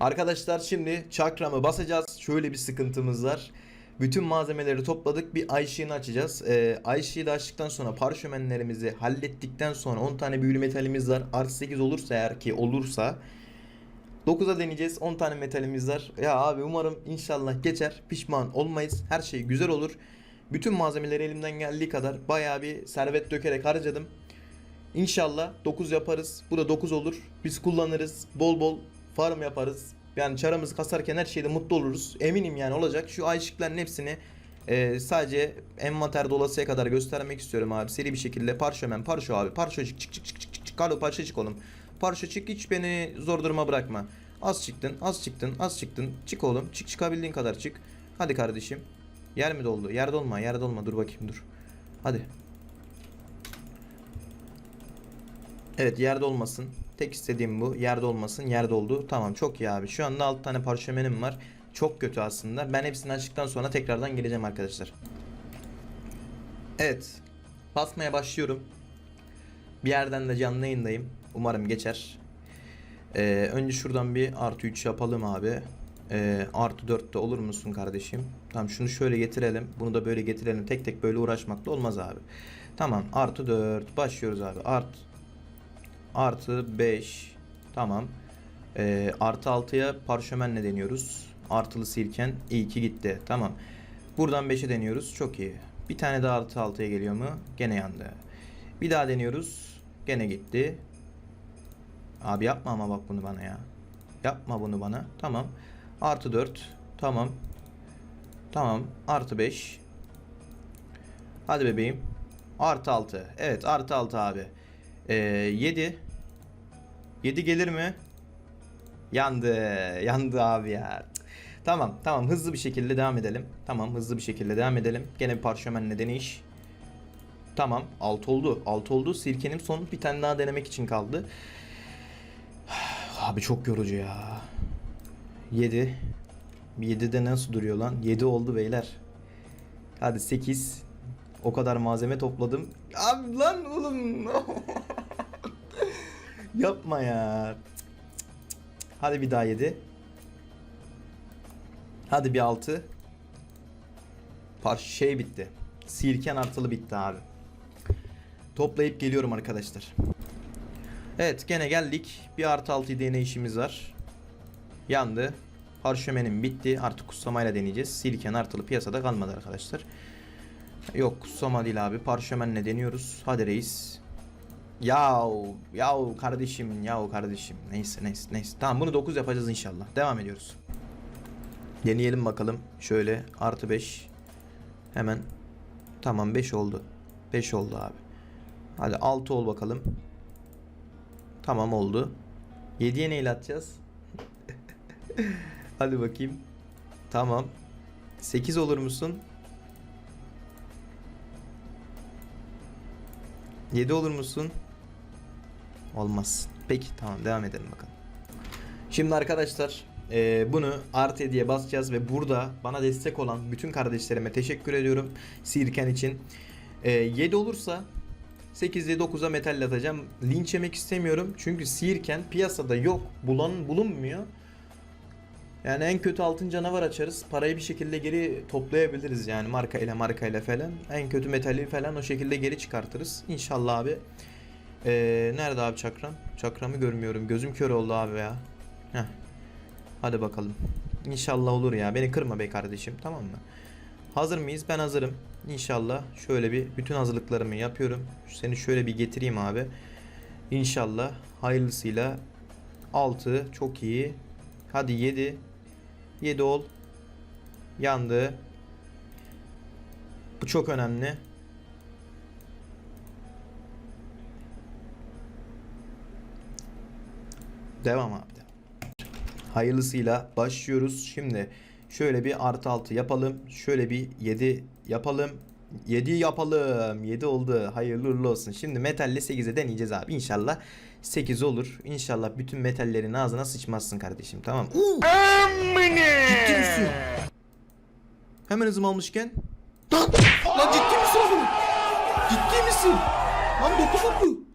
Arkadaşlar şimdi çakramı basacağız. Şöyle bir sıkıntımız var. Bütün malzemeleri topladık. Bir ay ışığını açacağız. Ee, ay ışığı da açtıktan sonra parşömenlerimizi hallettikten sonra 10 tane büyülü metalimiz var. Artı 8 olursa eğer ki olursa 9'a deneyeceğiz. 10 tane metalimiz var. Ya abi umarım inşallah geçer. Pişman olmayız. Her şey güzel olur. Bütün malzemeleri elimden geldiği kadar bayağı bir servet dökerek harcadım. İnşallah 9 yaparız. Bu da 9 olur. Biz kullanırız. Bol bol farm yaparız. Yani çaramızı kasarken her şeyde mutlu oluruz. Eminim yani olacak. Şu ayışıkların hepsini e, sadece envanter dolasıya kadar göstermek istiyorum abi. Seri bir şekilde parşömen, parşo abi. Parşo çık çık çık çık çık çık. Karlo parşo çık oğlum. Parşo çık hiç beni zor duruma bırakma. Az çıktın, az çıktın, az çıktın. Çık oğlum. Çık çıkabildiğin kadar çık. Hadi kardeşim. Yer mi doldu? Yer dolma, yer dolma. Dur bakayım dur. Hadi. Evet yerde olmasın. Tek istediğim bu. Yerde olmasın. Yerde oldu. Tamam çok iyi abi. Şu anda 6 tane parşömenim var. Çok kötü aslında. Ben hepsini açtıktan sonra tekrardan geleceğim arkadaşlar. Evet. Basmaya başlıyorum. Bir yerden de canlı yayındayım. Umarım geçer. Ee, önce şuradan bir artı 3 yapalım abi. Ee, artı 4 de olur musun kardeşim? Tamam şunu şöyle getirelim. Bunu da böyle getirelim. Tek tek böyle uğraşmakla olmaz abi. Tamam artı 4 başlıyoruz abi. Art artı 5 tamam. Ee, artı 6'ya parşömenle deniyoruz. Artılı silken iyi ki gitti. Tamam. Buradan 5'e deniyoruz. Çok iyi. Bir tane daha artı 6'ya geliyor mu? Gene yandı. Bir daha deniyoruz. Gene gitti. Abi yapma ama bak bunu bana ya. Yapma bunu bana. Tamam. Artı 4. Tamam. Tamam. Artı 5. Hadi bebeğim. Artı 6. Evet artı 6 abi. Ee, 7. 7 gelir mi? Yandı. Yandı abi ya. Tamam tamam hızlı bir şekilde devam edelim. Tamam hızlı bir şekilde devam edelim. Gene bir parşömenle deneyiş. Tamam 6 oldu. 6 oldu. Sirkenim son bir tane daha denemek için kaldı. Abi çok yorucu ya. 7. 7'de nasıl duruyor lan? 7 oldu beyler. Hadi 8. O kadar malzeme topladım. Abi lan oğlum. Yapma ya. Hadi bir daha 7. Hadi bir 6. Par şey bitti. Sirken artılı bitti abi. Toplayıp geliyorum arkadaşlar. Evet gene geldik. Bir artı 6 deneyişimiz var. Yandı. Parşömenim bitti. Artık kutsamayla deneyeceğiz. Silken artılı piyasada kalmadı arkadaşlar. Yok kutsama değil abi. Parşömenle deniyoruz. Hadi reis. Yav, yav kardeşim, yav kardeşim. Neyse neyse neyse. Tamam bunu 9 yapacağız inşallah. Devam ediyoruz. Deneyelim bakalım. Şöyle artı 5. Hemen. Tamam 5 oldu. 5 oldu abi. Hadi 6 ol bakalım. Tamam oldu. 7'ye neyle atacağız? Hadi bakayım. Tamam. 8 olur musun? 7 olur musun? Olmaz. Peki tamam devam edelim bakalım. Şimdi arkadaşlar eee, bunu artı 7'ye basacağız ve burada bana destek olan bütün kardeşlerime teşekkür ediyorum. Sirken için. Eee 7 olursa 8'e 9'a metal atacağım. Linç yemek istemiyorum. Çünkü sihirken piyasada yok. Bulan bulunmuyor. Yani en kötü altın canavar açarız. Parayı bir şekilde geri toplayabiliriz yani marka ile marka ile falan. En kötü metali falan o şekilde geri çıkartırız. İnşallah abi. Ee, nerede abi çakram? Çakramı görmüyorum. Gözüm kör oldu abi ya. Heh. Hadi bakalım. İnşallah olur ya. Beni kırma be kardeşim tamam mı? Hazır mıyız? Ben hazırım. İnşallah şöyle bir bütün hazırlıklarımı yapıyorum. Seni şöyle bir getireyim abi. İnşallah hayırlısıyla 6 çok iyi. Hadi 7. 7 ol. Yandı. Bu çok önemli. Devam abi. Hayırlısıyla başlıyoruz. Şimdi şöyle bir artı 6 yapalım. Şöyle bir 7 yapalım. 7 yapalım. 7 oldu. Hayırlı uğurlu olsun. Şimdi metalle 8'e deneyeceğiz abi. İnşallah 8 olur. İnşallah bütün metallerin ağzına sıçmazsın kardeşim. Tamam. Ciddi misin? Hemen hızım almışken. Lan, lan ciddi misin oğlum? Ciddi misin? Lan 9 oldu.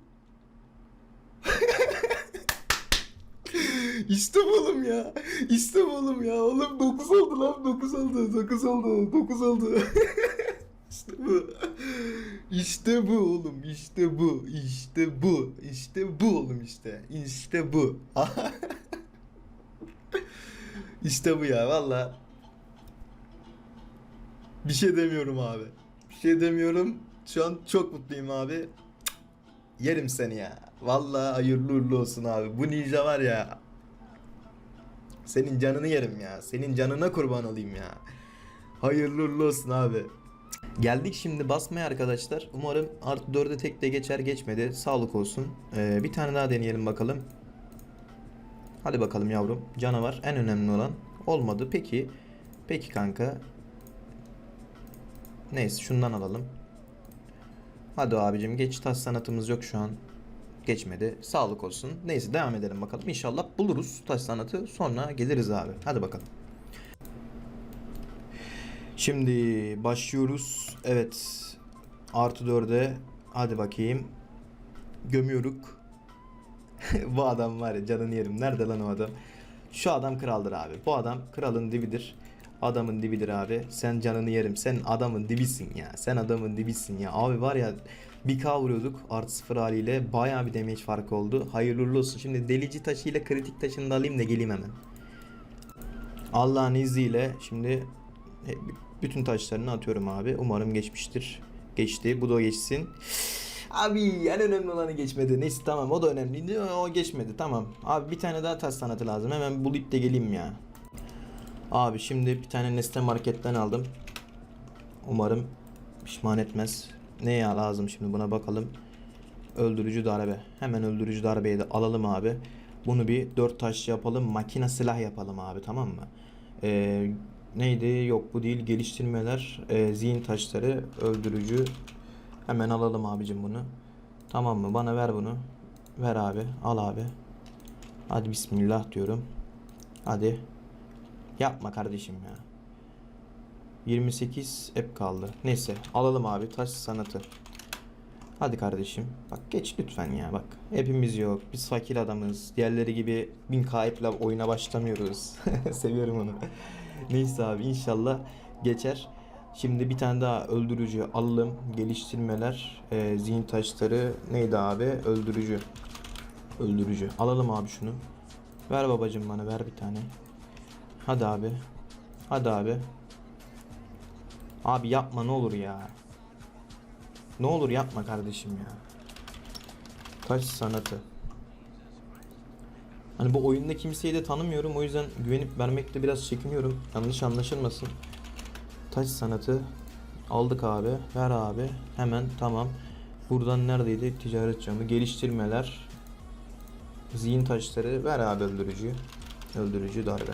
İşte bu oğlum ya. İşte bu oğlum ya. Oğlum 9 oldu lan. 9 oldu. 9 oldu. 9 oldu. işte bu. İşte bu oğlum. İşte bu. İşte bu. İşte bu oğlum işte. İşte bu. işte bu ya valla. Bir şey demiyorum abi. Bir şey demiyorum. Şu an çok mutluyum abi. Yerim seni ya. Vallahi hayırlı uğurlu olsun abi. Bu ninja var ya. Senin canını yerim ya. Senin canına kurban olayım ya. Hayırlı uğurlu olsun abi. Geldik şimdi basmaya arkadaşlar. Umarım artı 4'e tek de geçer geçmedi. Sağlık olsun. Ee, bir tane daha deneyelim bakalım. Hadi bakalım yavrum. Canavar en önemli olan. Olmadı. Peki. Peki kanka. Neyse şundan alalım. Hadi abicim geç taş sanatımız yok şu an. Geçmedi. Sağlık olsun. Neyse devam edelim bakalım. İnşallah buluruz taş sanatı. Sonra geliriz abi. Hadi bakalım. Şimdi başlıyoruz. Evet. Artı 4'e. Hadi bakayım. Gömüyoruk. Bu adam var ya canını yerim. Nerede lan o adam? Şu adam kraldır abi. Bu adam kralın dibidir. Adamın dibidir abi. Sen canını yerim. Sen adamın dibisin ya. Sen adamın dibisin ya. Abi var ya bir K vuruyorduk artı sıfır haliyle bayağı bir damage farkı oldu. Hayırlı olsun. Şimdi delici taşıyla kritik taşını da alayım da geleyim hemen. Allah'ın izniyle şimdi e, bütün taşlarını atıyorum abi. Umarım geçmiştir. Geçti. Bu da geçsin. Abi en önemli olanı geçmedi. Neyse tamam o da önemliydi. O geçmedi tamam. Abi bir tane daha taş sanatı lazım. Hemen bulayıp da geleyim ya. Abi şimdi bir tane Nestle Market'ten aldım. Umarım pişman etmez. Ne ya lazım şimdi buna bakalım. Öldürücü darbe. Hemen öldürücü darbeyi de alalım abi. Bunu bir dört taş yapalım. Makine silah yapalım abi tamam mı? Ee, neydi? Yok bu değil. Geliştirmeler. Ee, zihin taşları. Öldürücü. Hemen alalım abicim bunu. Tamam mı? Bana ver bunu. Ver abi. Al abi. Hadi bismillah diyorum. Hadi. Yapma kardeşim ya. 28 hep kaldı. Neyse alalım abi taş sanatı. Hadi kardeşim. Bak geç lütfen ya bak. Hepimiz yok. Biz fakir adamız. Diğerleri gibi 1000 kayıpla oyuna başlamıyoruz. Seviyorum onu. Neyse abi inşallah geçer. Şimdi bir tane daha öldürücü alalım. Geliştirmeler. e, zihin taşları. Neydi abi? Öldürücü. Öldürücü. Alalım abi şunu. Ver babacım bana ver bir tane. Hadi abi. Hadi abi. Abi yapma ne olur ya. Ne olur yapma kardeşim ya. Taş sanatı. Hani bu oyunda kimseyi de tanımıyorum o yüzden güvenip vermekte biraz çekiniyorum. Yanlış anlaşılmasın. Taş sanatı aldık abi. Ver abi. Hemen tamam. Buradan neredeydi? Ticaret camı. Geliştirmeler. Zihin taşları. Ver abi öldürücü. Öldürücü darbe.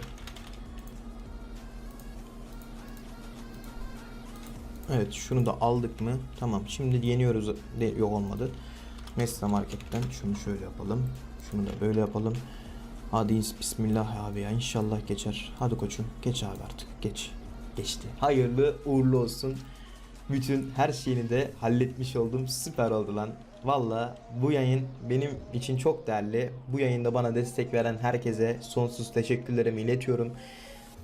Evet şunu da aldık mı? Tamam şimdi yeniyoruz. De, yok olmadı. Nestle Market'ten şunu şöyle yapalım. Şunu da böyle yapalım. Hadi bismillah abi ya inşallah geçer. Hadi koçum geç abi artık geç. Geçti. Hayırlı uğurlu olsun. Bütün her şeyini de halletmiş oldum. Süper oldu lan. Valla bu yayın benim için çok değerli. Bu yayında bana destek veren herkese sonsuz teşekkürlerimi iletiyorum.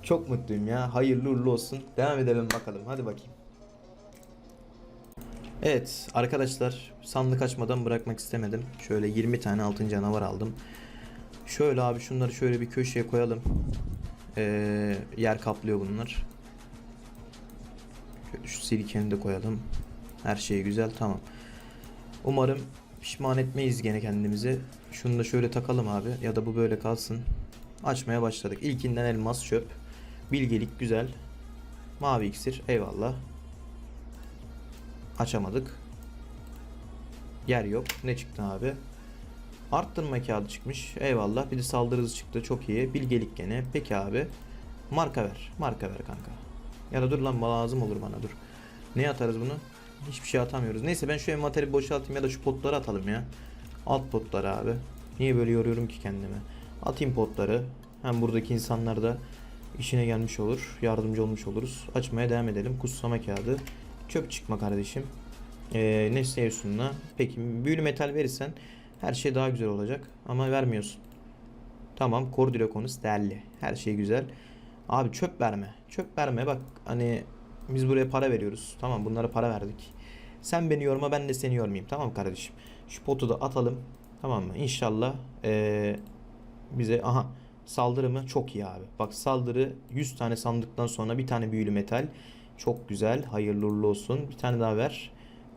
Çok mutluyum ya. Hayırlı uğurlu olsun. Devam edelim bakalım. Hadi bakayım. Evet arkadaşlar sandık açmadan bırakmak istemedim. Şöyle 20 tane altın canavar aldım. Şöyle abi şunları şöyle bir köşeye koyalım. Ee, yer kaplıyor bunlar. Şöyle şu silikeni de koyalım. Her şey güzel tamam. Umarım pişman etmeyiz gene kendimizi. Şunu da şöyle takalım abi ya da bu böyle kalsın. Açmaya başladık. İlkinden elmas çöp. Bilgelik güzel. Mavi iksir eyvallah. Açamadık. Yer yok. Ne çıktı abi? Arttırma kağıdı çıkmış. Eyvallah. Bir de saldırı hızı çıktı. Çok iyi. Bilgelik gene. Peki abi. Marka ver. Marka ver kanka. Ya da dur lan lazım olur bana dur. Ne atarız bunu? Hiçbir şey atamıyoruz. Neyse ben şu envanteri boşaltayım ya da şu potları atalım ya. Alt potları abi. Niye böyle yoruyorum ki kendimi? Atayım potları. Hem buradaki insanlar da işine gelmiş olur. Yardımcı olmuş oluruz. Açmaya devam edelim. Kutsama kağıdı. Çöp çıkma kardeşim. Ee, ne seviyorsun Peki büyülü metal verirsen her şey daha güzel olacak. Ama vermiyorsun. Tamam Cordiloconus değerli. Her şey güzel. Abi çöp verme. Çöp verme bak hani biz buraya para veriyoruz. Tamam bunlara para verdik. Sen beni yorma ben de seni yormayayım. Tamam kardeşim. Şu potu da atalım. Tamam mı? İnşallah eee, bize aha saldırı mı? Çok iyi abi. Bak saldırı 100 tane sandıktan sonra bir tane büyülü metal. Çok güzel. Hayırlı uğurlu olsun. Bir tane daha ver.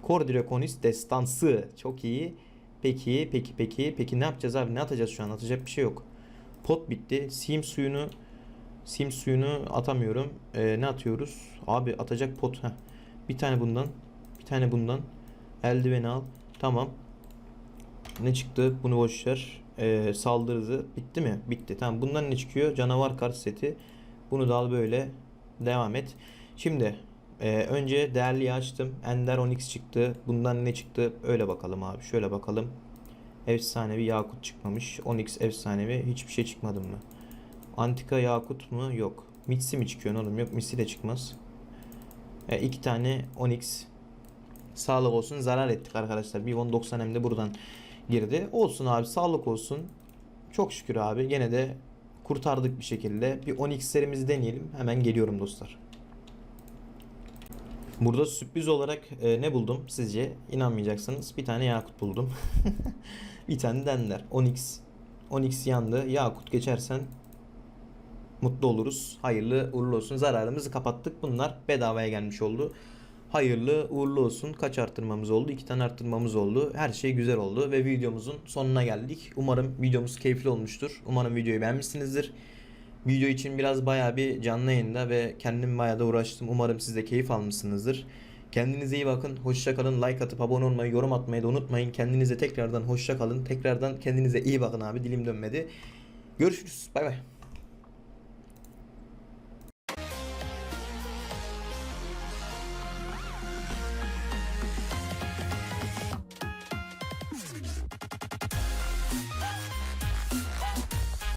Cordiloconis destansı. Çok iyi. Peki, peki, peki. Peki ne yapacağız abi? Ne atacağız şu an? Atacak bir şey yok. Pot bitti. Sim suyunu sim suyunu atamıyorum. Ee, ne atıyoruz? Abi atacak pot. Heh. Bir tane bundan. Bir tane bundan. Eldiveni al. Tamam. Ne çıktı? Bunu boş ver. Ee, saldırı hızı. Bitti mi? Bitti. Tamam. Bundan ne çıkıyor? Canavar kart seti. Bunu da al böyle. Devam et. Şimdi e, önce değerliyi açtım. Ender Onyx çıktı. Bundan ne çıktı? Öyle bakalım abi. Şöyle bakalım. Efsanevi Yakut çıkmamış. Onyx efsanevi. Hiçbir şey çıkmadı mı? Antika Yakut mu? Yok. Mitsi mi çıkıyor oğlum? Yok Mitsi de çıkmaz. E, iki tane Onyx. Sağlık olsun. Zarar ettik arkadaşlar. Bir 1090 hem de buradan girdi. Olsun abi. Sağlık olsun. Çok şükür abi. Gene de kurtardık bir şekilde. Bir 10x'lerimizi deneyelim. Hemen geliyorum dostlar. Burada sürpriz olarak e, ne buldum sizce? İnanmayacaksınız. Bir tane Yakut buldum. bir tane Dender. 10x. 10x yandı. Yakut geçersen mutlu oluruz. Hayırlı uğurlu olsun. Zararımızı kapattık. Bunlar bedavaya gelmiş oldu. Hayırlı uğurlu olsun. Kaç arttırmamız oldu? İki tane arttırmamız oldu. Her şey güzel oldu ve videomuzun sonuna geldik. Umarım videomuz keyifli olmuştur. Umarım videoyu beğenmişsinizdir. Video için biraz bayağı bir canlı yayında ve kendim bayağı da uğraştım. Umarım siz de keyif almışsınızdır. Kendinize iyi bakın. Hoşça kalın. Like atıp abone olmayı, yorum atmayı da unutmayın. Kendinize tekrardan hoşça kalın. Tekrardan kendinize iyi bakın abi. Dilim dönmedi. Görüşürüz. Bay bay.